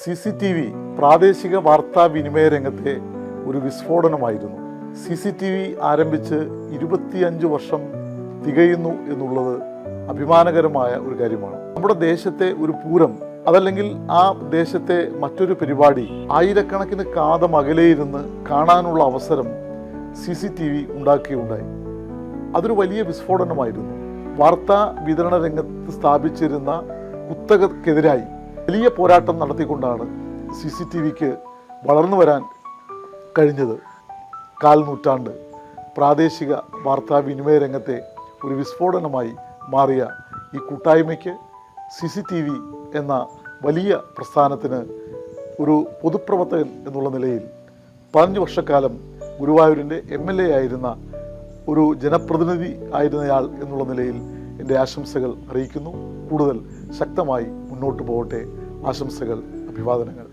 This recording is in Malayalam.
സി സി ടി വി പ്രാദേശിക വാർത്താ വിനിമയ രംഗത്തെ ഒരു വിസ്ഫോടനമായിരുന്നു. സി സി ടി വി ആരംഭിച്ച് ഇരുപത്തിയഞ്ച് വർഷം തികയുന്നു എന്നുള്ളത് അഭിമാനകരമായ ഒരു കാര്യമാണ്. നമ്മുടെ ദേശത്തെ ഒരു പൂരം അതല്ലെങ്കിൽ ആ ദേശത്തെ മറ്റൊരു പരിപാടി ആയിരക്കണക്കിന് കാതം അകലെയിരുന്ന് കാണാനുള്ള അവസരം സി സി ടി വി ഉണ്ടാക്കിയുണ്ടായി. അതൊരു വലിയ വിസ്ഫോടനമായിരുന്നു. വാർത്താ വിതരണ രംഗത്ത് സ്ഥാപിച്ചിരുന്ന കുത്തകക്കെതിരായി വലിയ പോരാട്ടം നടത്തിക്കൊണ്ടാണ് സി സി ടി വിക്ക് വളർന്നു വരാൻ കഴിഞ്ഞത്. കാൽ നൂറ്റാണ്ട് പ്രാദേശിക വാർത്താവിനിമയ രംഗത്തെ ഒരു വിസ്ഫോടനമായി മാറിയ ഈ കൂട്ടായ്മയ്ക്ക് സി സി ടി വി എന്ന വലിയ പ്രസ്ഥാനത്തിന് ഒരു പൊതുപ്രവർത്തകൻ എന്നുള്ള നിലയിൽ പതിനഞ്ച് വർഷക്കാലം ഗുരുവായൂരിന്റെ എം എൽ എ ആയിരുന്ന ഒരു ജനപ്രതിനിധി ആയിരുന്നയാൾ എന്നുള്ള നിലയിൽ എന്റെ ആശംസകൾ അറിയിക്കുന്നു. കൂടുതൽ ശക്തമായി മുന്നോട്ട് പോകട്ടെ. ആശംസകൾ അഭിവാദനങ്ങൾ.